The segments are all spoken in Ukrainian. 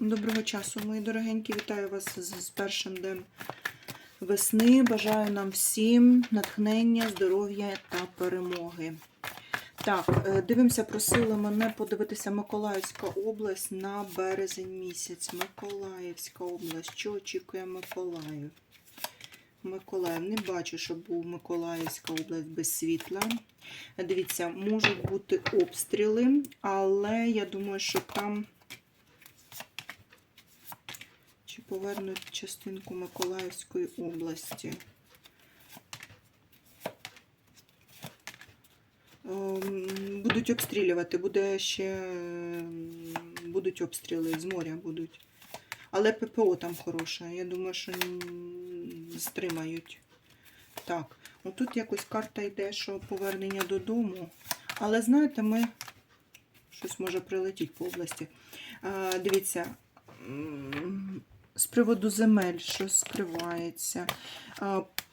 Доброго часу, мої дорогенькі. Вітаю вас з, першим днем весни. Бажаю нам всім натхнення, здоров'я та перемоги. Так, е, дивимося, просили мене подивитися Миколаївська область на березень місяць. Миколаївська область. Що очікує Миколаїв? Миколаїв. Не бачу, щоб був Миколаївська область без світла. Дивіться, можуть бути обстріли, але я думаю, що там. Повернуть частинку Миколаївської області? Ем, Будуть обстрілювати, буде ще ем, будуть обстріли з моря будуть. Але ППО там хороше. Я думаю, що стримають. Так, отут якось карта йде, що повернення додому. Але знаєте, ми щось може прилетіти по області. А, дивіться, з приводу земель, що скривається.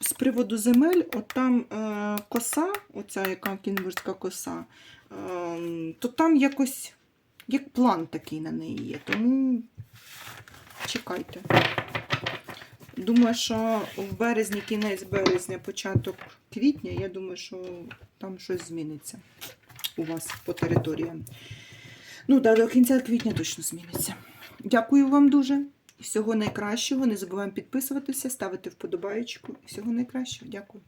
З приводу земель, от там е, коса, оця яка кінбурзька коса, е, то там якось як план такий на неї є. Тому чекайте. Думаю, що в березні, кінець березня, початок квітня, я думаю, що там щось зміниться у вас по територіям. Ну, да, до кінця квітня точно зміниться. Дякую вам дуже. Всього найкращого. Не забуваємо підписуватися, ставити вподобайку. Всього найкращого. Дякую.